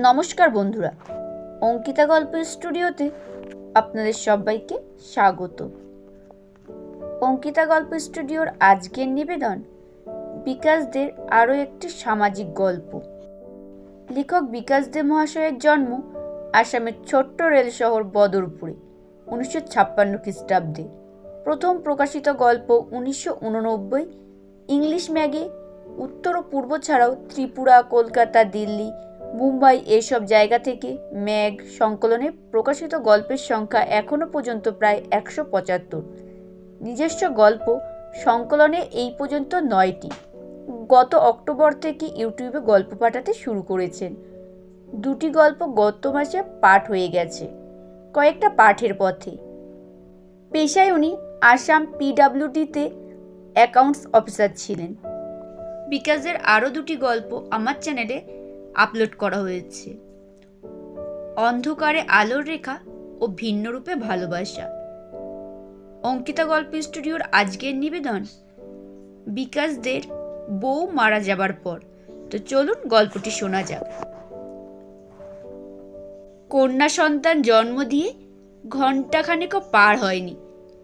নমস্কার বন্ধুরা, অঙ্কিতা গল্প স্টুডিওতে আপনাদের সবাইকে স্বাগত। অঙ্কিতা গল্প স্টুডিওর আজকের নিবেদন বিকাশদের আরও একটি সামাজিক গল্প। লেখক বিকাশ দে মহাশয়ের জন্ম আসামের ছোট্ট রেল শহর বদরপুরে, উনিশশো ছাপ্পান্ন খ্রিস্টাব্দে। প্রথম প্রকাশিত গল্প উনিশশো উননব্বই, ইংলিশ ম্যাগে, উত্তর ও পূর্ব ছাড়াও ত্রিপুরা, কলকাতা, দিল্লি মুম্বাই এইসব জায়গা থেকে ম্যাগ সংকলনে প্রকাশিত গল্পের সংখ্যা এখনও পর্যন্ত প্রায় একশো পঁচাত্তর। নিজস্ব গল্প সংকলনে এই পর্যন্ত নয়টি। গত অক্টোবর থেকে ইউটিউবে গল্প পাঠাতে শুরু করেছেন। দুটি গল্প গত মাসে পাঠ হয়ে গেছে, কয়েকটা পাঠের পথে। পেশায় উনি আসাম পিডাব্লিউডিতে অ্যাকাউন্টস অফিসার ছিলেন। বিকাশের আরও দুটি গল্প আমার চ্যানেলে আপলোড করা হয়েছে। অন্ধকারে আলোর রেখা ও ভিন্ন রূপে ভালোবাসা। অঙ্কিতা গল্প স্টুডিওর আজকের নিবেদন, বিকাশদের বউ মারা যাবার পর। তো চলুন গল্পটি শোনা যাক। কন্যা সন্তান জন্ম দিয়ে ঘণ্টাখানেকও পার হয়নি।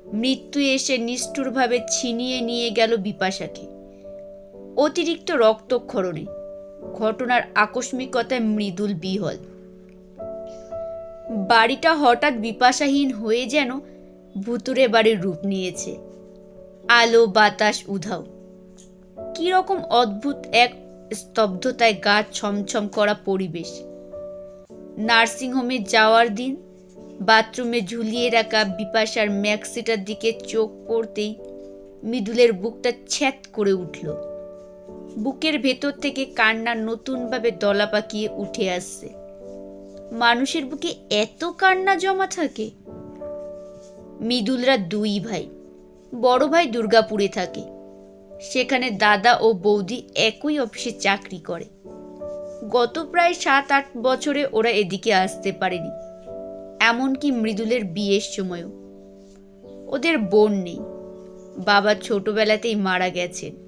মৃত্যু এসে নিষ্ঠুরভাবে ছিনিয়ে নিয়ে গেল বিপাশাকে। অতিরিক্ত রক্তক্ষরণে ঘটনার আকস্মিকতায় মৃদুল বিহল। বাড়িটা হঠাৎ বিপাশাহীন হয়ে যেন ভুতুরে বাড়ির রূপ নিয়েছে। আলো, বাতাস, উধাও। কীরকম অদ্ভুত এক স্তব্ধতায় গা ছমছম করা পরিবেশ। নার্সিংহোমে যাওয়ার দিন, বাথরুমে ঝুলিয়ে রাখা বিপাশার ম্যাক্সিটার দিকে চোখ পড়তেই মৃদুলের বুকটা ছ্যাত করে উঠল। বুকের ভেতর থেকে কান্না নতুনভাবে দলা পাকিয়ে উঠে আসছে। মানুষের বুকে এত কান্না জমা থাকে। মৃদুলরা দুই ভাই, বড় ভাই দুর্গাপুরে থাকে। সেখানে দাদা ও বৌদি একই অফিসে চাকরি করে। গত প্রায় সাত আট বছরে ওরা এদিকে আসতে পারেনি। এমনকি মৃদুলের বিয়ের সময়ও। ওদের বোন নেই। বাবা ছোটবেলাতেই মারা গেছেন।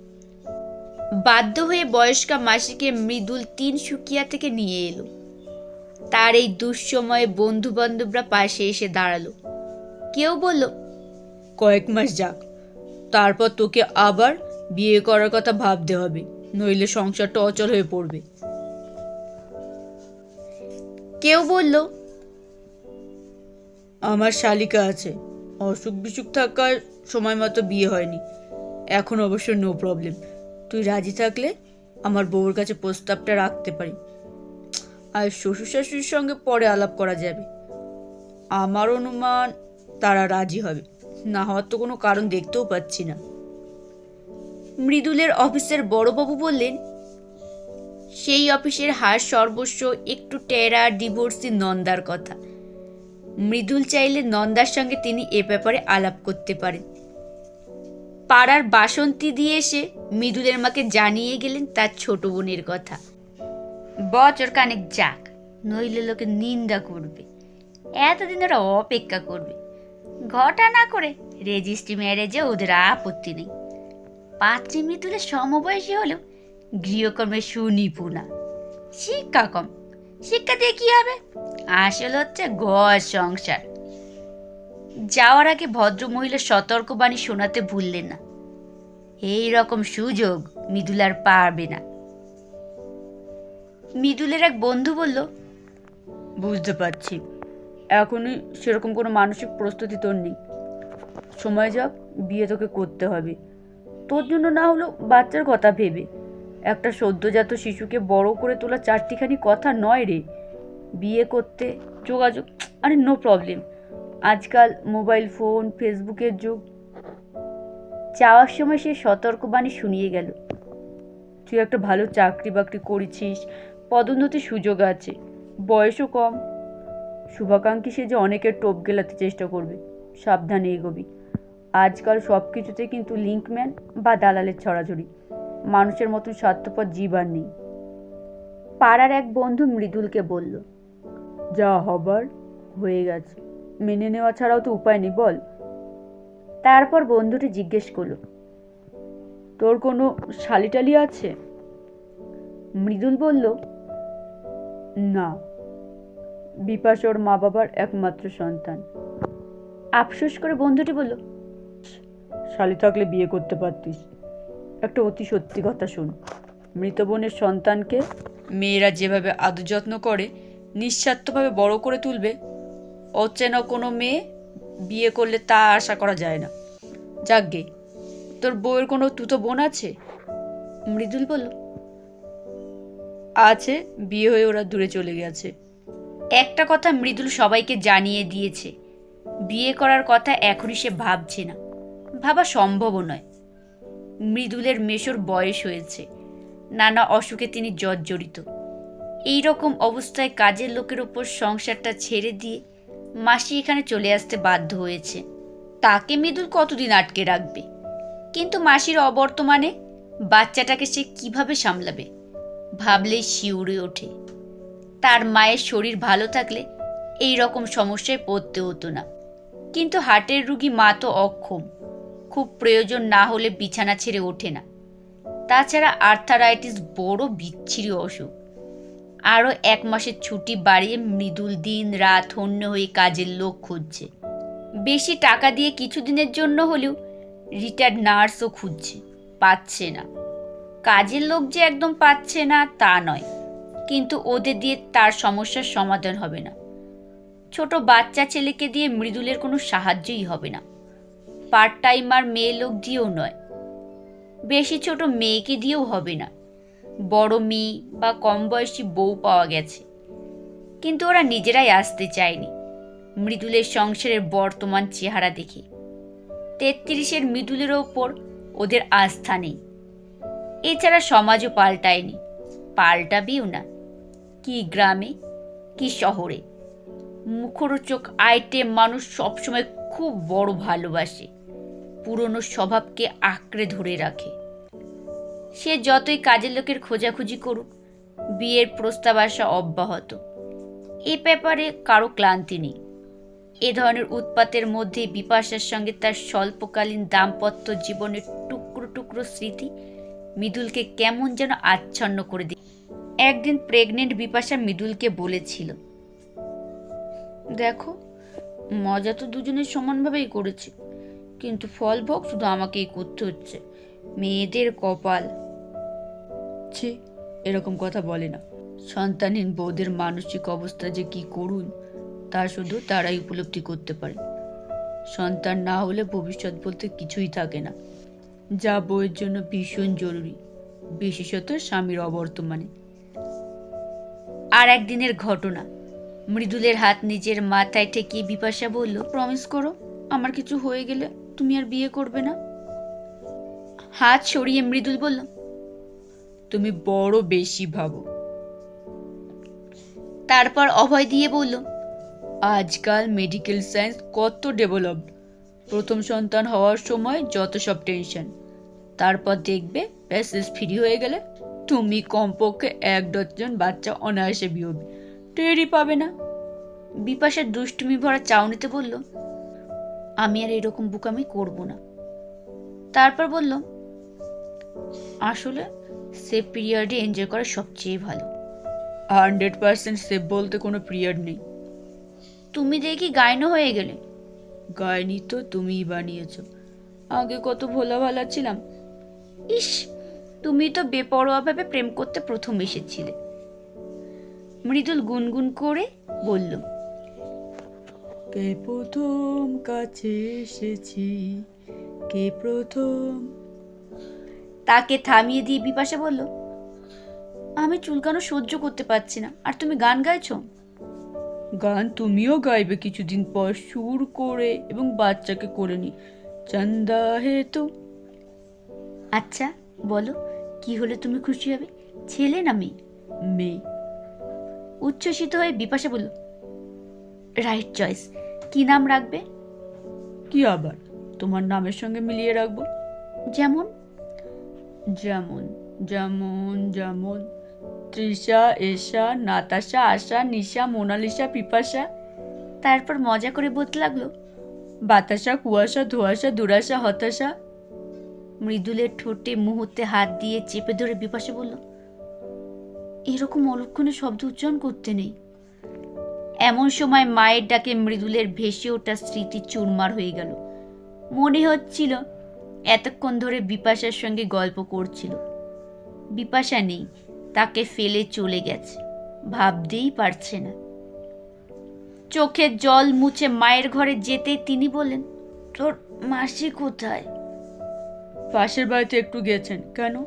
বাধ্য হয়ে বয়স্কা মাসিকে মৃদুল তিন সুকিয়া থেকে নিয়ে এলো। তার এই দুঃসময়ে বন্ধু বান্ধবরা পাশে এসে দাঁড়াল। কেউ বলল কয়েক মাস যাক তারপর তোকে আবার বিয়ে করার কথা ভাবতে হবে নইলে সংসারটা অচল হয়ে পড়বে। কেউ বলল আমার শালিকা আছে অসুখ বিসুখ থাকার সময় মতো বিয়ে হয়নি এখন অবশ্য নো প্রবলেম তুই রাজি থাকলে আমার বউর কাছে প্রস্তাবটা রাখতে পারি। আর শ্বশুর শাশুড়ির সঙ্গে পরে আলাপ করা যাবে। আমার অনুমান তারা রাজি হবে। না হওয়ার তো কোনো কারণ দেখতেও পাচ্ছি না। মৃদুলের অফিসের বড়বাবু বললেন, সেই অফিসের হার সর্বস্ব একটু টেরা ডিভোর্সি নন্দার কথা। মৃদুল চাইলে নন্দার সঙ্গে তিনি এ ব্যাপারে আলাপ করতে পারেন। পাড়ার বাসন্তী দিয়ে এসে মৃদুলের মাকে জানিয়ে গেলেন তার ছোট বোনের কথা। বছর কানেক যাক, নইলে লোকে নিন্দা করবে। এতদিন ওরা অপেক্ষা করবে। ঘটা না করে রেজিস্ট্রি ম্যারেজে ওদের আপত্তি নেই। পাত্রী মৃদুলের সমবয়সী হলেও গৃহকর্মে সুনিপুণা। শিক্ষা কম শিক্ষা দিয়ে কি হবে? আসল হচ্ছে ঘর সংসার। যাওয়ার আগে ভদ্র মহিলা সতর্কবাণী শোনাতে ভুললেন না। এই রকম সুযোগ মৃদুল আর পারবে না। মৃদুলের এক বন্ধু বলল, বুঝতে পারছি। এখনই সেরকম কোনো মানসিক প্রস্তুতি তোর নেই। সময় যাক বিয়ে তোকে করতে হবে। তোর জন্য না হলেও বাচ্চার কথা ভেবে। একটা সদ্যজাত শিশুকে বড় করে তোলা চারটিখানি কথা নয় রে। বিয়ে করতে যোগাযোগ, আরে নো প্রবলেম আজকাল মোবাইল ফোন, ফেসবুকের যুগ। চাওয়ার সময় সে সতর্কবাণী শুনিয়ে গেল। তুই একটা ভালো চাকরি বাকরি করেছিস পদোন্নতির সুযোগ আছে, বয়সও কম। শুভাকাঙ্ক্ষী সে যে অনেকের টোপ গেলাতে চেষ্টা করবে, সাবধানে এগোবি। আজকাল সব কিছুতে কিন্তু লিঙ্কম্যান বা দালালের ছড়াছড়ি। মানুষের মতন স্বার্থপর জীব আর নেই। পাড়ার এক বন্ধু মৃদুলকে বলল, যা হবার হয়ে গেছে। মেনে নেওয়া ছাড়াও তো উপায় নেই, বল। তারপর বন্ধুটি জিজ্ঞেস করল, তোর কোনো শালিটালি আছে? মৃদুল বলল, না, বিপাশা ওর মা বাবার একমাত্র সন্তান। আফসোস করে বন্ধুটি বলল, শালি থাকলে বিয়ে করতে পারতিস। একটা অতি সত্যি কথা শুন। মৃত বোনের সন্তানকে মেয়েরা যেভাবে আদর যত্ন করে, নিঃস্বার্থভাবে বড় করে তুলবে অচেনা কোনো মেয়ে বিয়ে করলে তা আশা করা যায় না। যাকগে তোর বউয়ের কোনো তুতো বোন আছে? মৃদুল বলল, আছে, বিয়ে হয়ে ওরা দূরে চলে গেছে। একটা কথা মৃদুল সবাইকে জানিয়ে দিয়েছে, বিয়ে করার কথা এখনই সে ভাবছে না। ভাবা সম্ভবও নয়। মৃদুলের মেশোর বয়স হয়েছে, নানা অসুখে তিনি জর্জরিত। এই রকম অবস্থায় কাজের লোকের ওপর সংসারটা ছেড়ে দিয়ে মাসি এখানে চলে আসতে বাধ্য হয়েছে। তাকে মৃদুল কতদিন আটকে রাখবে? কিন্তু মাসির অবর্তমানে বাচ্চাটাকে সে কীভাবে সামলাবে? ভাবলেই শিউরে ওঠে। তার মায়ের শরীর ভালো থাকলে এই রকম সমস্যায় পড়তে হতো না। কিন্তু হার্টের রুগী মা তো অক্ষম। খুব প্রয়োজন না হলে বিছানা ছেড়ে ওঠে না। তাছাড়া আর্থারাইটিস বড় বিচ্ছিরি অসুখ। আরও এক মাসের ছুটি বাড়িয়ে মৃদুল দিন রাত হন্য হয়ে কাজের লোক খুঁজছে। বেশি টাকা দিয়ে কিছুদিনের জন্য হলেও রিটায়ার্ড নার্সও খুঁজছে। পাচ্ছে না। কাজের লোক যে একদম পাচ্ছে না তা নয়। কিন্তু ওদের দিয়ে তার সমস্যার সমাধান হবে না। ছোট বাচ্চা ছেলেকে দিয়ে মৃদুলের কোনো সাহায্যই হবে না। পার্ট টাইমার মেয়ে লোক দিয়েও নয়। বেশি ছোট মেয়েকে দিয়েও হবে না। বড় মেয়ে বা কম বয়সী বউ পাওয়া গেছে। কিন্তু ওরা নিজেরাই আসতে চায়নি। মৃদুলের সংসারের বর্তমান চেহারা দেখে। তেত্রিশের মৃদুলের ওপর ওদের আস্থা নেই। এছাড়া সমাজও পাল্টায়নি। পাল্টাবেও না। কি গ্রামে, কি শহরে। মুখরোচক আইটেম মানুষ সবসময় খুব বড় ভালোবাসে। পুরনো স্বভাবকে আঁকড়ে ধরে রাখে। সে যতই কাজের লোকের খোঁজাখুঁজি করুক, বিয়ের প্রস্তাব আসা অব্যাহত। এ ব্যাপারে কারও ক্লান্তি নেই। এ ধরনের উৎপাতের মধ্যে বিপাশার সঙ্গে তার স্বল্পকালীন দাম্পত্য জীবনের টুকরো টুকরো স্মৃতি মৃদুলকে কেমন যেন আচ্ছন্ন করে দিই একদিন প্রেগনেন্ট বিপাশা মৃদুলকে বলেছিল, দেখো, মজা তো দুজনের সমানভাবেই করেছে, কিন্তু ফল ভোগ শুধু আমাকেই করতে হচ্ছে। মেয়েদের কপাল। ছি, এরকম কথা বলে না। সন্তানহীন বউদের মানসিক অবস্থা যে কি করুন, তা শুধু তারাই উপলব্ধি করতে পারে। সন্তান না হলে ভবিষ্যৎ বলতে কিছুই থাকে না। যা বউয়ের জন্য ভীষণ জরুরি, বিশেষত স্বামীর অবর্তমানে। আর একদিনের ঘটনা। মৃদুলের হাত নিজের মাথায় ঠেকিয়ে বিপাশা বলল প্রমিস করো, আমার কিছু হয়ে গেলে তুমি আর বিয়ে করবে না? হাত সরিয়ে মৃদুল বলল তুমি বড় বেশি ভাবো। তারপর অভয় দিয়ে বলল আজকাল মেডিকেল সায়েন্স কত ডেভেলপড প্রথম সন্তান হওয়ার সময় যত সব টেনশন তারপর দেখবে প্যাসেজ ফ্রি হয়ে গেলে তুমি কমপক্ষে এক ডজন বাচ্চা অনায়াসে বিয়বি টেরই পাবে না। বিপাশার দুষ্টুমি ভরা চাউনিতে বলল আমি আর এরকম বুকামি করব না। তারপর বলল আসলে সেফ পিরিয়ডে এনজয় করা সবচেয়ে ভালো। হান্ড্রেড পার্সেন্ট সেফ বলতে কোনো পিরিয়ড নেই। তুমি দেখি গাইনো হয়ে গেলে। গায়নি তো তুমিই বানিয়েছো। আগে কত ভোলা ভালা ছিলাম। ইস তুমি তো বেপরোয়াভাবে প্রেম করতে প্রথম এসেছিলে। মৃদুল গুনগুন করে বলল কে প্রথম কাছে এসেছি? কে প্রথম তাকে থামিয়ে দিয়ে বিপাশা বলল আমি চুলকানো সহ্য করতে পারছি না। আর তুমি গান গাইছো? গান তুমিও গাইবে কিছুদিন পর সুর করে এবং বাচ্চাকে করে নি। চন্দা হে তো। আচ্ছা বলো কি হলে তুমি খুশি হবে? ছেলে না মেয়ে? মেয়ে। উচ্ছ্বসিত হয়ে বিপাশা বলল রাইট চয়েস কি নাম রাখবে? কি আবার? তোমার নামের সঙ্গে মিলিয়ে রাখব। যেমন? যেমন যেমন যেমন, তৃষা, এশা, নাতাশা, আশা, নিশা, মোনালিসা, পিপাসা। তারপর মজা করে বলতে লাগল, বাতাসা, কুয়াশা, ধোয়াশা, দুরাশা, হতাশা। মৃদুলের ঠোঁটে মুহূর্তে হাত দিয়ে চেপে ধরে বিপাশা বলল, এরকম অলক্ষণে শব্দ উচ্চারণ করতে নেই। এমন সময় মায়ের ডাকে মৃদুলের ভেসে ওঠা স্মৃতি চুরমার হয়ে গেল। মনে হচ্ছিল এতক্ষণ ধরে বিপাশার সঙ্গে গল্প করছিল। বিপাশা নেই তাকে ফেলে চলে গেছে ভাবতেই পারছে না। চোখের জল মুছে মায়ের ঘরে যেতেই তিনি বলেন তোর মাসি কোথায়? পাশের বাড়িতে একটু গেছেন কেন?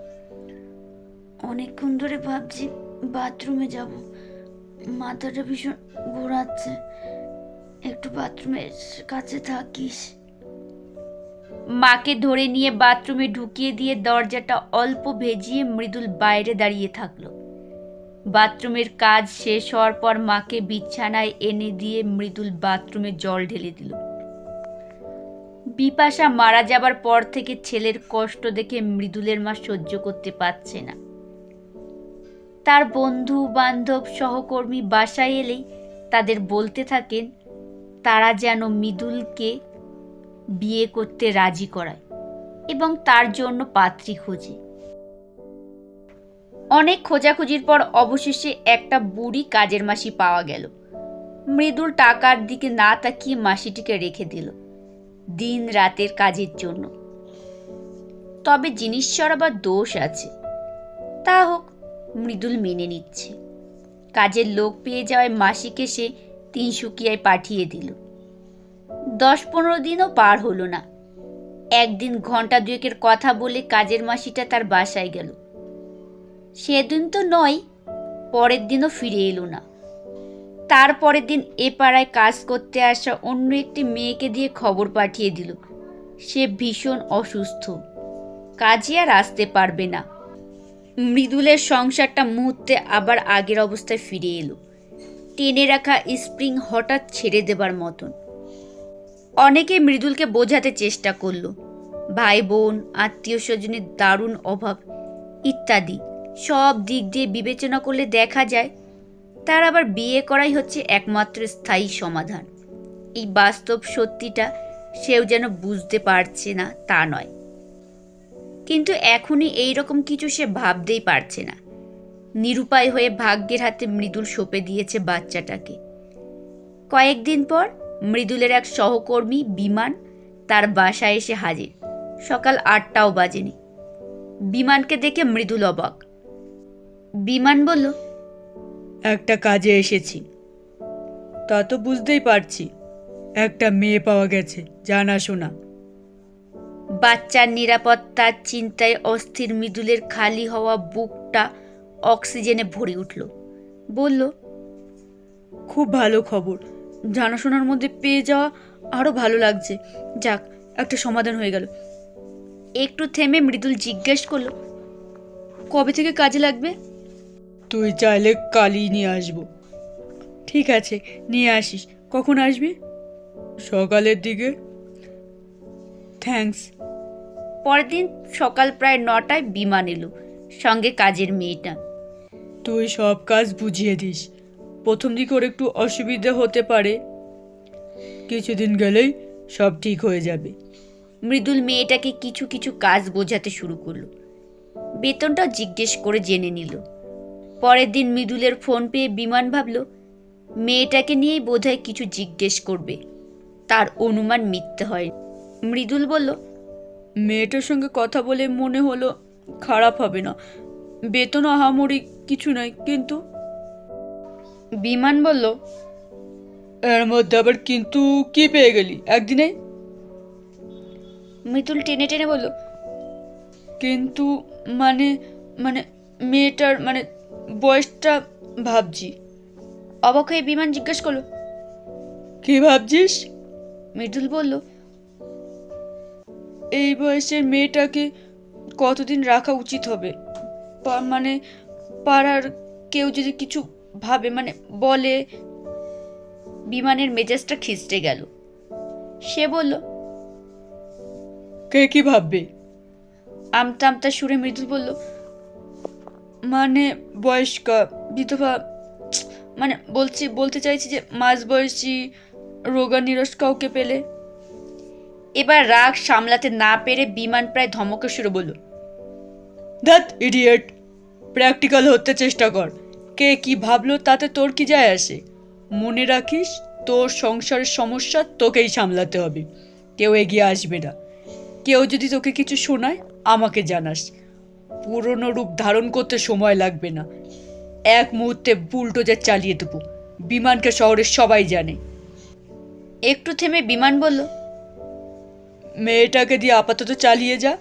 অনেকক্ষণ ধরে ভাবছি বাথরুমে যাব। মাথাটা ভীষণ ঘোরাচ্ছে। একটু বাথরুমের কাছে থাকিস। মাকে ধরে নিয়ে বাথরুমে ঢুকিয়ে দিয়ে দরজাটা অল্প ভেজিয়ে মৃদুল বাইরে দাঁড়িয়ে থাকল। বাথরুমের কাজ শেষ হওয়ার পর মাকে বিছানায় এনে দিয়ে মৃদুল বাথরুমে জল ঢেলে দিল। বিপাশা মারা যাবার পর থেকে ছেলের কষ্ট দেখে মৃদুলের মা সহ্য করতে পারছে না। তার বন্ধু বান্ধব সহকর্মী বাসায় এলেই তাদের বলতে থাকেন, তারা যেন মৃদুলকে বিয়ে করতে রাজি করায় এবং তার জন্য পাত্রী খোঁজে। অনেক খোঁজাখুঁজির পর অবশেষে একটা বুড়ি কাজের মাসি পাওয়া গেল। মৃদুল টাকার দিকে না তাকিয়ে মাসিটিকে রেখে দিল দিন রাতের কাজের জন্য। তবে জিনিসটার আবার দোষ আছে। তা হোক, মৃদুল মেনে নিচ্ছে। কাজের লোক পেয়ে যাওয়ায় মাসিকে সে তিনসুকিয়ায় পাঠিয়ে দিল। দশ পনেরো দিনও পার হলো না। একদিন ঘণ্টা দুয়েকের কথা বলে কাজের মাসিটা তার বাসায় গেল। সেদিন তো নয়, পরের দিনও ফিরে এলো না। তারপরের দিন এ পাড়ায় কাজ করতে আসা অন্য একটি মেয়েকে দিয়ে খবর পাঠিয়ে দিল। সে ভীষণ অসুস্থ। কাজে আর আসতে পারবে না। মৃদুলের সংসারটা মুহূর্তে আবার আগের অবস্থায় ফিরে এলো। টেনে রাখা স্প্রিং হঠাৎ ছেড়ে দেবার মতন। অনেকে মৃদুলকে বোঝাতে চেষ্টা করল। ভাই বোন, আত্মীয় স্বজনের দারুণ অভাব ইত্যাদি। সব দিক দিয়ে বিবেচনা করলে দেখা যায়, তার আবার বিয়ে করাই হচ্ছে একমাত্র স্থায়ী সমাধান। এই বাস্তব সত্যিটা সেও যেন বুঝতে পারছে না, তা নয়। কিন্তু এখনই এই রকম কিছু সে ভাবতেই পারছে না। নিরুপায় হয়ে ভাগ্যের হাতে মৃদুল সঁপে দিয়েছে বাচ্চাটাকে। কয়েকদিন পর মৃদুলের এক সহকর্মী বিমান তার বাসায় এসে হাজির। সকাল আটটাও বাজেনি। বিমানকে দেখে মৃদুল অবাক। বিমান বলল একটা কাজে এসেছি। তা তো বুঝতেই পারছি। একটা মেয়ে পাওয়া গেছে জানাশোনা। বাচ্চার নিরাপত্তার চিন্তায় অস্থির মৃদুলের খালি হওয়া বুকটা অক্সিজেনে ভরে উঠল। বলল খুব ভালো খবর। জানাশোনার মধ্যে পেয়ে যাওয়া আরও ভালো লাগছে। যাক একটা সমাধান হয়ে গেল। একটু থেমে মৃদুল জিজ্ঞেস করল কবে থেকে কাজে লাগবে? তুই চাইলে কালই নিয়ে আসব। ঠিক আছে নিয়ে আসিস। কখন আসবি? সকালের দিকে। থ্যাংকস পরের দিন সকাল প্রায় নটায় বিমান এলো সঙ্গে কাজের মেয়েটা। তুই সব কাজ বুঝিয়ে দিস। প্রথম দিকে ওর একটু অসুবিধা হতে পারে। কিছুদিন গেলেই সব ঠিক হয়ে যাবে। মৃদুল মেয়েটাকে কিছু কিছু কাজ বোঝাতে শুরু করল। বেতনটা জিজ্ঞেস করে জেনে নিল। পরের দিন মৃদুলের ফোন পেয়ে বিমান ভাবল মেয়েটাকে নিয়েই বোধহয় কিছু জিজ্ঞেস করবে। তার অনুমান মিথ্যে হয়। মৃদুল বলল মেয়েটার সঙ্গে কথা বলে মনে হলো খারাপ হবে না। বেতন আহামরি কিছু নয় কিন্তু বিমান বলল এর মধ্যে আবার কিন্তু কি পেয়ে গেলি? একদিনে? মৃদুল টেনে টেনে বলল কিন্তু মানে মানে মেয়েটার মানে বয়সটা ভাবছি। অবাক হয়ে বিমান জিজ্ঞেস করল কি ভাবছিস? মৃদুল বলল এই বয়সের মেয়েটাকে কতদিন রাখা উচিত হবে? মানে পাড়ার কেউ যদি কিছু ভাবে মানে বলে বিমানের মেজাজটা খিস্টে গেল। সে বলল কে কি ভাববে? আমতা আমতা সুরে মৃদুল বলল মানে বয়স্ক বিধবা মানে বলছি বলতে চাইছি যে মাঝ বয়সী রোগা নিরস কাউকে পেলে। এবার রাগ সামলাতে না পেরে বিমান প্রায় ধমকে সুরে বলল ধ্যাত ইডিয়েট প্র্যাকটিক্যাল হতে চেষ্টা কর। কে কি ভাবলো তাতে তোর কি যায় আসে? মনে রাখিস তোর সংসারের সমস্যা তোকেই সামলাতে হবে। কেউ এগিয়ে আসবে না। কেউ যদি তোকে কিছু শোনায় আমাকে জানাস। পুরনো রূপ ধারণ করতে সময় লাগবে না। এক মুহূর্তে বুলডোজার চালিয়ে দেবো। বিমানকে শহরের সবাই জানে। একটু থেমে বিমান বলল। মেয়েটাকে দিয়ে আপাতত চালিয়ে যা।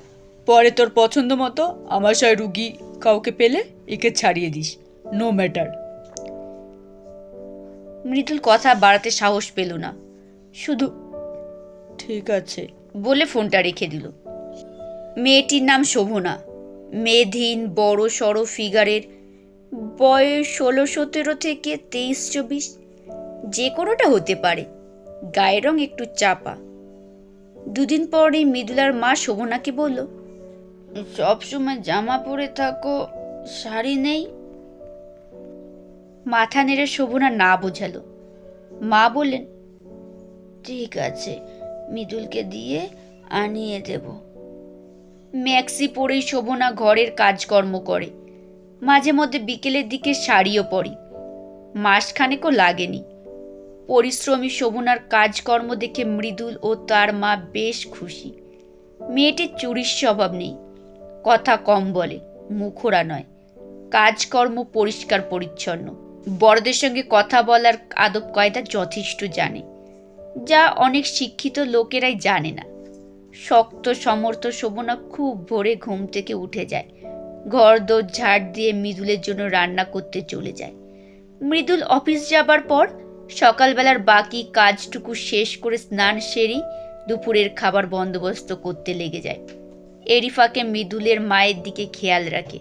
পরে তোর পছন্দ মতো আমার সয় রুগী কাউকে পেলে একে ছাড়িয়ে দিস। নো ম্যাটার মৃদুল কথা বাড়াতে সাহস পেল না। শুধু, ঠিক আছে। বলে ফোনটা রেখে দিল। মেয়েটির নাম শোভনা। মেধহীন বড় সড়ো ফিগারের। বয়স ষোলো, সতেরো থেকে তেইশ, চব্বিশ। যে কোনোটা হতে পারে। গায়ের রং একটু চাপা। দুদিন পরেই মৃদুলার মা শোভনাকে বলল, সবসময় জামা পরে থাকো, শাড়ি নেই। মাথা নেড়ে শোভনা না বোঝালো। মা বললেন, ঠিক আছে, মৃদুলকে দিয়ে আনিয়ে দেব। ম্যাক্সি পরেই শোভনা ঘরের কাজকর্ম করে। মাঝে মধ্যে বিকেলের দিকে শাড়িও পরি। মাসখানেকও লাগেনি। পরিশ্রমী শোভনার কাজকর্ম দেখে মৃদুল ও তার মা বেশ খুশি। মেয়েটির চুরির স্বভাব নেই। কথা কম বলে মুখোরা নয়। কাজকর্ম পরিষ্কার পরিচ্ছন্ন বড়দের সঙ্গে কথা বলার আদব কায়দা যথেষ্ট জানে, যা অনেক শিক্ষিত লোকেরাই জানে না। শক্ত, সমর্থ শোভনা খুব ভোরে ঘুম থেকে উঠে যায়। ঘর দোর ঝাড় দিয়ে মৃদুলের জন্য রান্না করতে চলে যায়। মৃদুল অফিস যাবার পর সকালবেলার বাকি কাজটুকু শেষ করে স্নান সেরেই দুপুরের খাবার বন্দোবস্ত করতে লেগে যায়। এরিফাকে মৃদুলের মায়ের দিকে খেয়াল রাখে।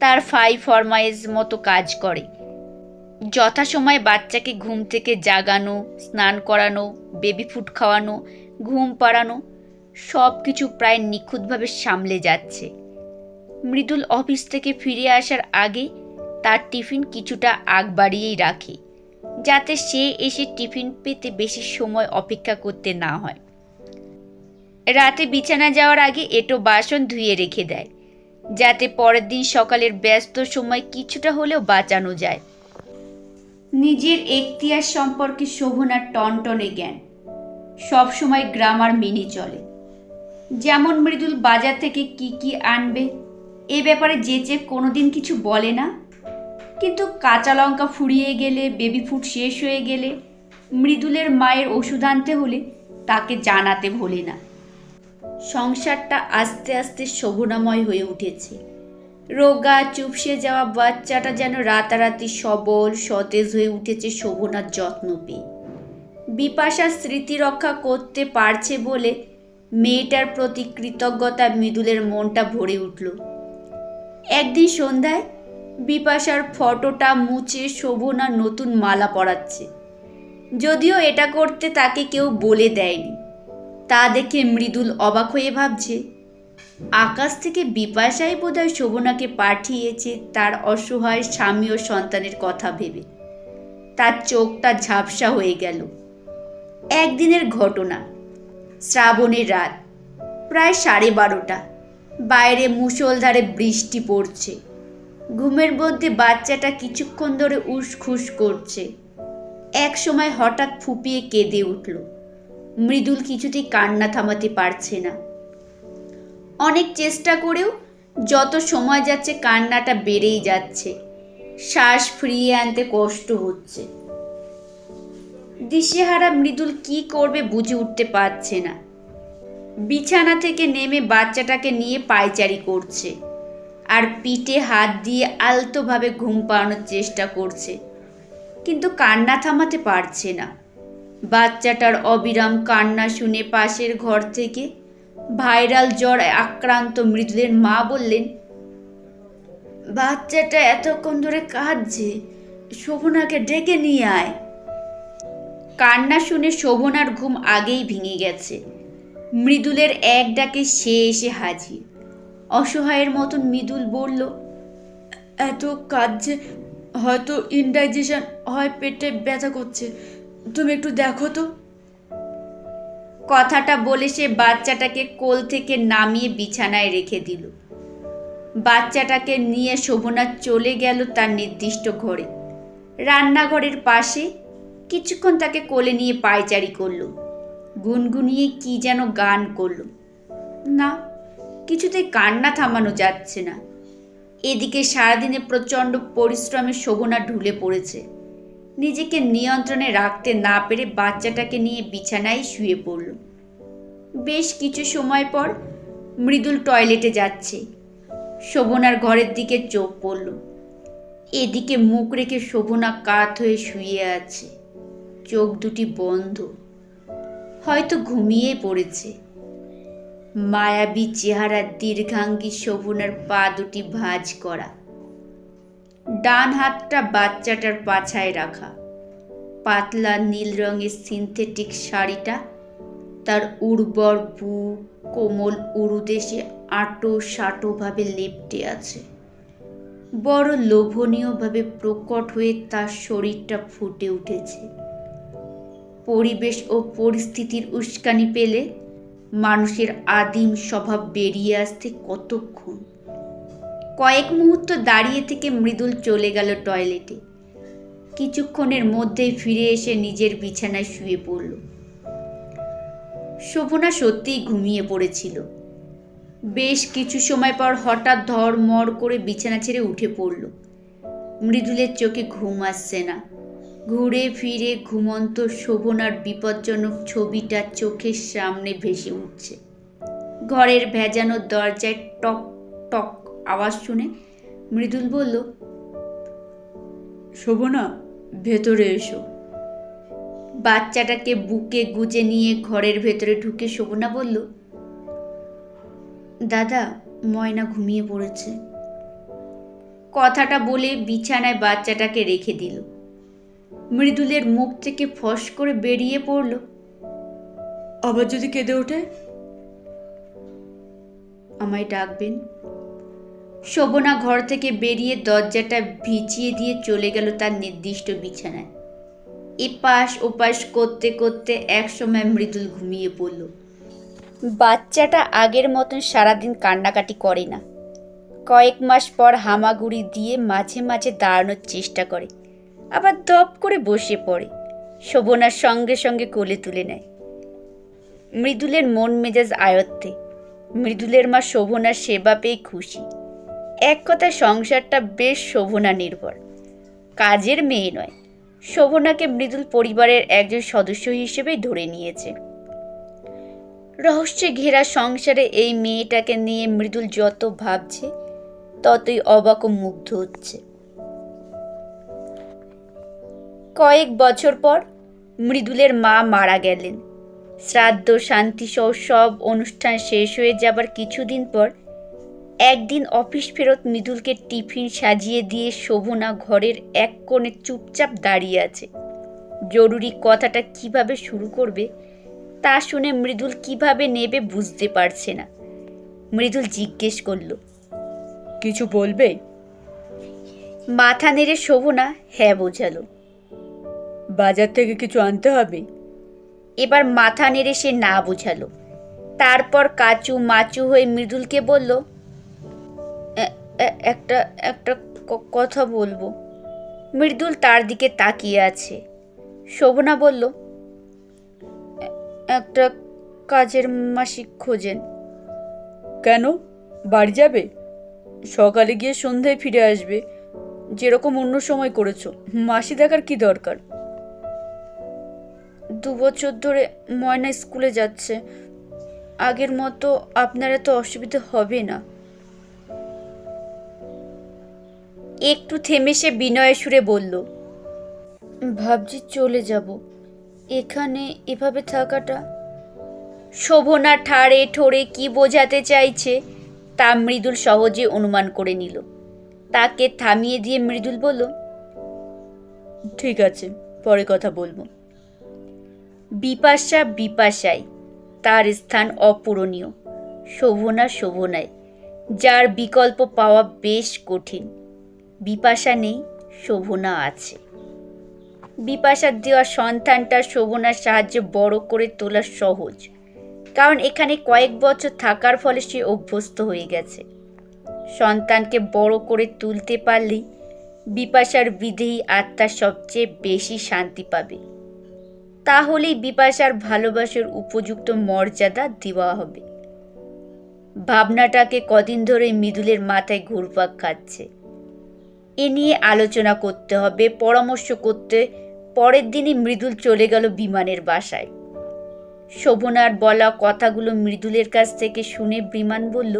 তার ফাই ফরমাইজ মতো কাজ করে। যথাসময়ে বাচ্চাকে ঘুম থেকে জাগানো, স্নান করানো বেবি ফুড খাওয়ানো, ঘুম পাড়ানো সব কিছু প্রায় নিখুঁতভাবে সামলে যাচ্ছে। মৃদুল অফিস থেকে ফিরে আসার আগে তার টিফিন কিছুটা আগ বাড়িয়েই রাখে, যাতে সে এসে টিফিন পেতে বেশি সময় অপেক্ষা করতে না হয়। রাতে বিছানা যাওয়ার আগে এটো বাসন ধুয়ে রেখে দেয়। যাতে পরের দিন সকালের ব্যস্ত সময় কিছুটা হলেও বাঁচানো যায়। নিজের এখতিয়ার সম্পর্কে শোভনার টনটনে জ্ঞান। সবসময় গ্রামার মেনে চলে। যেমন মৃদুল বাজার থেকে কি কি আনবে, এ ব্যাপারে যে যেচে কোনোদিন কিছু বলে না। কিন্তু কাঁচা লঙ্কা ফুরিয়ে গেলে বেবি ফুড শেষ হয়ে গেলে, মৃদুলের মায়ের ওষুধ আনতে হলে তাকে জানাতে ভোলে না। সংসারটা আস্তে আস্তে শোভনাময় হয়ে উঠেছে। রোগা, চুপসে যাওয়া বাচ্চাটা যেন রাতারাতি সবল, সতেজ হয়ে উঠেছে শোভনার যত্ন পেয়ে। বিপাশার স্মৃতি রক্ষা করতে পারছে বলে মেয়েটার প্রতি কৃতজ্ঞতা মৃদুলের মনটা ভরে উঠল। একদিন সন্ধ্যায় বিপাশার ফটোটা মুছে শোভনা নতুন মালা পরাচ্ছে। যদিও এটা করতে তাকে কেউ বলে দেয়নি। তা দেখে মৃদুল অবাক হয়ে ভাবছে। আকাশ থেকে বিপাশাই বোধহয় শোভনাকে পাঠিয়েছে তার অসহায় স্বামী ও সন্তানের কথা ভেবে। তার চোখটা ঝাপসা হয়ে গেল। একদিনের ঘটনা। শ্রাবণের রাত। প্রায় সাড়ে বারোটা। বাইরে মুষলধারে বৃষ্টি পড়ছে। ঘুমের মধ্যে বাচ্চাটা কিছুক্ষণ ধরে উসখুস করছে। এক সময় হঠাৎ ফুপিয়ে কেঁদে উঠল। মৃদুল কিছুতেই কান্না থামাতে পারছে না। অনেক চেষ্টা করেও যত সময় যাচ্ছে কান্নাটা বেড়েই যাচ্ছে। শ্বাস ফিরিয়ে আনতে কষ্ট হচ্ছে। দিশেহারা মৃদুল কি করবে বুঝে উঠতে পারছে না। বিছানা থেকে নেমে বাচ্চাটাকে নিয়ে পায়চারি করছে আর পিঠে হাত দিয়ে আলতোভাবে ঘুম পাড়ানোর চেষ্টা করছে। কিন্তু কান্না থামাতে পারছে না। বাচ্চাটার অবিরাম কান্না শুনে পাশের ঘর থেকে ভাইরাল জ্বর আক্রান্ত মৃদুলের মা বললেন, বাচ্চাটা এতক্ষণ ধরে কাঁদছে, শোভনাকে ডেকে নিয়ে আয়। কান্না শুনে শোভনার ঘুম আগেই ভেঙে গেছে। মৃদুলের এক ডাকে সে এসে হাজির। অসহায়ের মতন মৃদুল বলল, এত কাঁদছে, হয়তো ইনডাইজেশন হয়, পেটে ব্যথা করছে তুমি একটু দেখো তো। কথাটা বলে সে বাচ্চাটাকে কোল থেকে নামিয়ে বিছানায় রেখে দিল। বাচ্চাটাকে নিয়ে শোভনা চলে গেল তার নির্দিষ্ট ঘরে। রান্নাঘরের পাশে কিছুক্ষণ তাকে কোলে নিয়ে পায়চারি করল। গুনগুনিয়ে কি যেন গান করল। না কিছুতেই কান্না থামানো যাচ্ছে না। এদিকে সারাদিনে প্রচণ্ড পরিশ্রমে শোভনা ঢুলে পড়েছে। নিজেকে নিয়ন্ত্রণে রাখতে না পেরে বাচ্চাটাকে নিয়ে বিছানায় শুয়ে পড়ল। বেশ কিছু সময় পর মৃদুল টয়লেটে যাচ্ছে। শোভনার ঘরের দিকে চোখ পড়ল। এদিকে মুখ রেখে শোভনা কাত হয়ে শুয়ে আছে। চোখ দুটি বন্ধ। হয়তো ঘুমিয়ে পড়েছে। মায়াবী চেহারা দীর্ঘাঙ্গী শোভনার পা দুটি ভাঁজ করা। ডান হাতটা বাচ্চাটার পাছায় রাখা। পাতলা নীল রঙের সিনথেটিক শাড়িটা তার উর্বর বুক কোমল উরুদেশে আটো সাটোভাবে লেপটে আছে। বড় লোভনীয়ভাবে প্রকট হয়ে তার শরীরটা ফুটে উঠেছে। পরিবেশ ও পরিস্থিতির উস্কানি পেলে মানুষের আদিম স্বভাব বেরিয়ে আসতে কতক্ষণ কয়েক মুহূর্ত দাঁড়িয়ে থেকে মৃদুল চলে গেল টয়লেটে। কিছুক্ষণের মধ্যেই ফিরে এসে নিজের বিছানায় শুয়ে পড়ল। শোভনা সত্যিই ঘুমিয়ে পড়েছিল। বেশ কিছু সময় পর হঠাৎ ধড়মড় করে বিছানা ছেড়ে উঠে পড়ল। মৃদুলের চোখে ঘুম আসছে না। ঘুরে ফিরে ঘুমন্ত শোভনার বিপজ্জনক ছবিটা চোখের সামনে ভেসে উঠছে। ঘরের ভেজানো দরজায় টক টক আওয়াজ শুনে মৃদুল বলল শোভনা ভেতরে এসো। বাচ্চাটাকে বুকে গুজে নিয়ে ঘরের ভেতরে ঢুকে শোভনা বলল দাদা ময়না ঘুমিয়ে পড়েছে। কথাটা বলে বিছানায় বাচ্চাটাকে রেখে দিল। মৃদুলের মুখ থেকে ফস করে বেরিয়ে পড়ল। আবার যদি কেঁদে ওঠে? আমায় ডাকবেন? শোভনা ঘর থেকে বেরিয়ে দরজাটা ভিচিয়ে দিয়ে চলে গেল তার নির্দিষ্ট বিছানায়। এপাশ ওপাশ করতে করতে একসময় মৃদুল ঘুমিয়ে পড়ল। বাচ্চাটা আগের মতন সারাদিন কান্নাকাটি করে না। কয়েক মাস পর হামাগুড়ি দিয়ে মাঝে মাঝে দাঁড়ানোর চেষ্টা করে। আবার দপ করে বসে পড়ে। শোভনার সঙ্গে সঙ্গে কোলে তুলে নেয়। মৃদুলের মন মেজাজ আয়ত্তে। মৃদুলের মা শোভনার সেবা পেয়ে খুশি। এক কথায় সংসারটা বেশ শোভনা নির্ভর। কাজের মেয়ে নয়, শোভনাকে মৃদুল পরিবারের একজন সদস্য হিসেবেই ধরে নিয়েছে। রহস্যে ঘেরা সংসারে এই মেয়েটাকে নিয়ে মৃদুল যত ভাবছে, ততই অবাক মুগ্ধ হচ্ছে। কয়েক বছর পর মৃদুলের মা মারা গেলেন। শ্রাদ্ধ শান্তি সহ সব অনুষ্ঠান শেষ হয়ে যাবার কিছুদিন পর একদিন অফিস ফেরত মৃদুলকে টিফিন সাজিয়ে দিয়ে শোভনা ঘরের এক কোণে চুপচাপ দাঁড়িয়ে আছে। জরুরি কথাটা কীভাবে শুরু করবে তা শুনে মৃদুল কীভাবে নেবে বুঝতে পারছে না। মৃদুল জিজ্ঞেস করল কিছু বলবে? মাথা নেড়ে শোভনা হ্যাঁ বোঝালো। বাজার থেকে কিছু আনতে হবে? এবার মাথা নেড়ে সে না বোঝালো। তারপর কাচু মাচু হয়ে মৃদুলকে বলল "এ- এ- একটা একটা কথা বলব। মৃদুল তার দিকে তাকিয়ে আছে। শোভনা বলল একটা কাজের মাসিক খোঁজেন। কেন? বাড়ি যাবে? সকালে গিয়ে সন্ধ্যায় ফিরে আসবে। যেরকম অন্য সময় করেছ। মাসি দেখার কি দরকার? দু বছর ধরে ময়না স্কুলে যাচ্ছে। আগের মতো আপনার এত অসুবিধা হবে না। একটু থেমে সে বিনয়ের সুরে বলল ভাবছি চলে যাব। এখানে এভাবে থাকাটা? শোভনা ঠাড়ে ঠোড়ে কি বোঝাতে চাইছে তা মৃদুল সহজে অনুমান করে নিল। তাকে থামিয়ে দিয়ে মৃদুল বলল ঠিক আছে পরে কথা বলব। বিপাশা বিপাশায় তার স্থান অপূরণীয়। শোভনা শোভনায় যার বিকল্প পাওয়া বেশ কঠিন। বিপাশা নেই, শোভনা আছে। বিপাশার দেওয়া সন্তানটা শোভনার সাহায্যে বড় করে তোলা সহজ। কারণ এখানে কয়েক বছর থাকার ফলে সে অভ্যস্ত হয়ে গেছে। সন্তানকে বড় করে তুলতে পারলেই বিপাশার বিদেহী আত্মা সবচেয়ে বেশি শান্তি পাবে। তাহলেই বিপাশার ভালোবাসার উপযুক্ত মর্যাদা দেওয়া হবে। ভাবনাটাকে কদিন ধরে মৃদুলের মাথায় ঘুরপাক খাচ্ছে। এ নিয়ে আলোচনা করতে হবে পরামর্শ করতে। পরের দিনই মৃদুল চলে গেল বিমানের বাসায়। শোভনার বলা কথাগুলো মৃদুলের কাছ থেকে শুনে বিমান বলল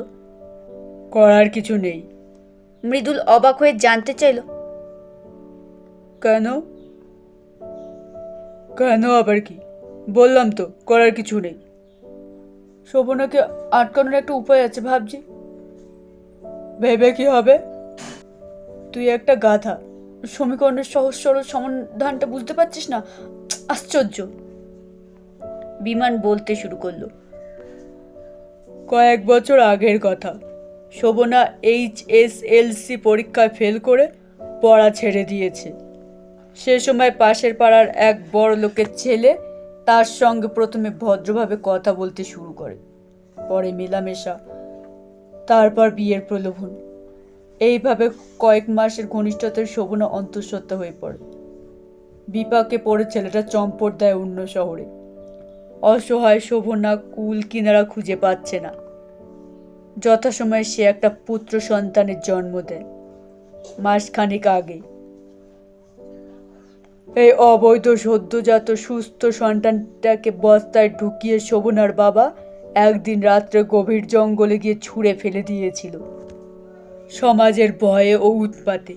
করার কিছু নেই। মৃদুল অবাক হয়ে জানতে চাইল কেন? কেন আবার কি? বললাম তো করার কিছু নেই। শোভনাকে আটকানোর একটা উপায় আছে ভাবছি। ভেবে কি হবে? তুই একটা গাধা। সমীকরণের সহজ সরল সমাধানটা বুঝতে পারছিস না? আশ্চর্য। বিমান বলতে শুরু করল। কয়েক বছর আগের কথা। Shobhana H S L C পরীক্ষায় ফেল করে পড়া ছেড়ে দিয়েছে। সে সময় পাশের পাড়ার এক বড় লোকের ছেলে তার সঙ্গে প্রথমে ভদ্রভাবে কথা বলতে শুরু করে। পরে মেলামেশা, তারপর বিয়ের প্রলোভন। এইভাবে কয়েক মাসের ঘনিষ্ঠতার শোভনা অন্তঃসত্ত্বা হয়ে পড়ে। বিপাকে পড়ে ছেলেটা চম্পট দেয় অন্য শহরে। অসহায় শোভনা কুল কিনারা খুঁজে পাচ্ছে না। যথাসময়ে সে একটা পুত্র সন্তানের জন্ম দেয়। মাসখানেক আগে এই অবৈধ, সদ্যজাত, সুস্থ সন্তানটাকে বস্তায় ঢুকিয়ে শোভনার বাবা একদিন রাত্রে গভীর জঙ্গলে গিয়ে ছুঁড়ে ফেলে দিয়েছিল। সমাজের ভয়ে ও উৎপাতে।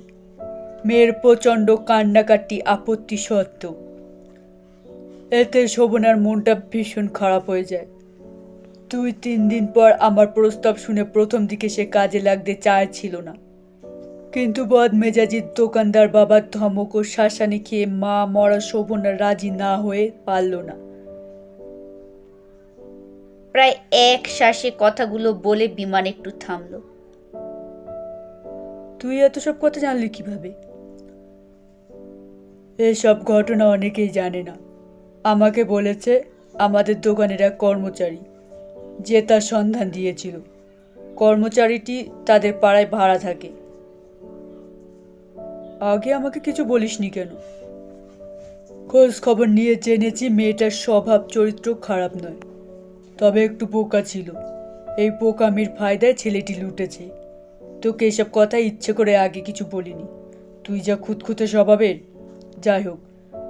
মেয়ের প্রচণ্ড কান্নাকাটি আপত্তি সত্ত্বেও এতে শোভনার মনটা ভীষণ খারাপ হয়ে যায়। দুই, তিন দিন পর আমার প্রস্তাব শুনে প্রথম দিকে সে কাজে লাগতে চাইছিল না। কিন্তু বদমেজাজির দোকানদার বাবার ধমক ও শাসানি খেয়ে মা মরা শোভনা রাজি না হয়ে পারল না। প্রায় এক শ্বাসে কথাগুলো বলে বিমান একটু থামলো। তুই এত সব কথা জানলি কীভাবে? এসব ঘটনা অনেকেই জানে না। আমাকে বলেছে আমাদের দোকানের এক কর্মচারী, যে তার সন্ধান দিয়েছিল। কর্মচারীটি তাদের পাড়ায় ভাড়া থাকে। আগে আমাকে কিছু বলিসনি কেন? খোঁজ খবর নিয়ে জেনেছি মেয়েটার স্বভাব, চরিত্র খারাপ নয়। তবে একটু পোকা ছিল। এই বোকামির ফায়দায় ছেলেটি লুটেছে। তোকে এসব কথা ইচ্ছে করে আগে কিছু বলিনি। তুই যা খুঁতখুঁতে স্বভাবের, যাই হোক,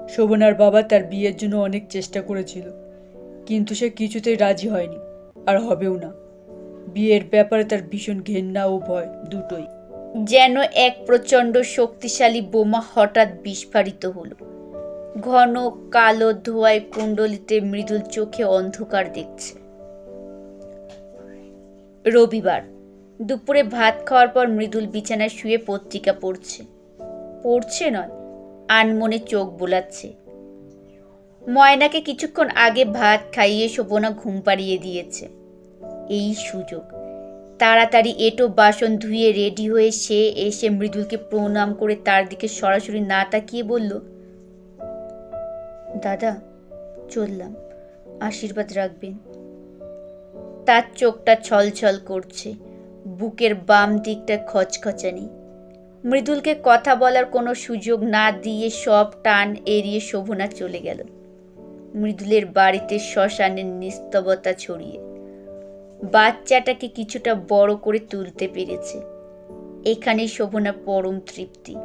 শোভনার বাবা তার বিয়ের জন্য অনেক চেষ্টা করেছিল, কিন্তু সে কিছুতেই রাজি হয়নি, আর হবেও না। বিয়ের ব্যাপারে তার ভীষণ ঘেন্না ও ভয় দুটোই। যেন এক প্রচণ্ড শক্তিশালী বোমা হঠাৎ বিস্ফারিত হলো। ঘন কালো ধোয়ায় কুণ্ডলিতে মৃদুল চোখে অন্ধকার দেখছে। রবিবার দুপুরে ভাত খাওয়ার পর মৃদুল বিছানায় শুয়ে পত্রিকা পড়ছে। পড়ছে নয়, আনমনে চোখ বোলাচ্ছে। ময়নাকে কিছুক্ষণ আগে ভাত খাইয়ে শোভনা ঘুম পাড়িয়ে দিয়েছে। এই সুযোগ। তাড়াতাড়ি এটো বাসন ধুয়ে রেডি হয়ে সে এসে মৃদুলকে প্রণাম করে তার দিকে সরাসরি না তাকিয়ে বলল, দাদা, চললাম। আশীর্বাদ রাখবেন। তার চোখটা ছলছল করছে। বুকের বাম দিকটা খচখচানি। মৃদুলকে কথা বলার কোনো সুযোগ না দিয়ে সব টান এড়িয়ে শোভনা চলে গেল। মৃদুলের বাড়িতে শ্মশানের নিস্তবতা ছড়িয়ে। বাচ্চাটাকে কিছুটা বড় করে তুলতে পেরেছে। এখানেই শোভনা পরম তৃপ্তি।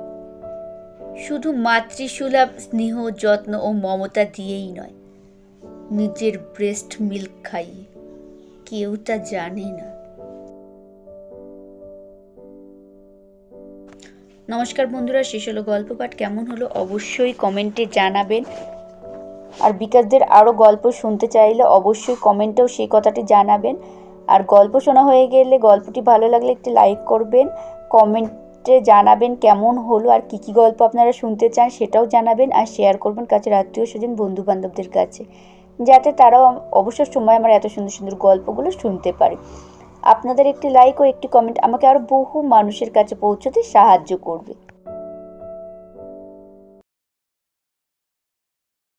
শুধু মাতৃসুলভ, স্নেহ, যত্ন ও মমতা দিয়েই নয়, নিজের ব্রেস্ট মিল্ক খাইয়ে। কেউ তা জানে না। নমস্কার বন্ধুরা, শেষ হলো গল্প পাঠ। কেমন হলো অবশ্যই কমেন্টে জানাবেন। আর বিকাশদের আরও গল্প শুনতে চাইলে অবশ্যই কমেন্টেও সেই কথাটি জানাবেন। আর গল্প শোনা হয়ে গেলে গল্পটি ভালো লাগলে একটি লাইক করবেন। কমেন্টে জানাবেন কেমন হলো আর কী কী গল্প আপনারা শুনতে চান সেটাও জানাবেন আর শেয়ার করবেন কাছের আত্মীয় স্বজন বন্ধু বান্ধবদের কাছে। যাতে তারাও অবসর সময় আমার এত সুন্দর সুন্দর গল্পগুলো শুনতে পারে। আপনাদের একটি লাইক ও একটি কমেন্ট আমাকে আরও বহু মানুষের কাছে পৌঁছতে সাহায্য করবে।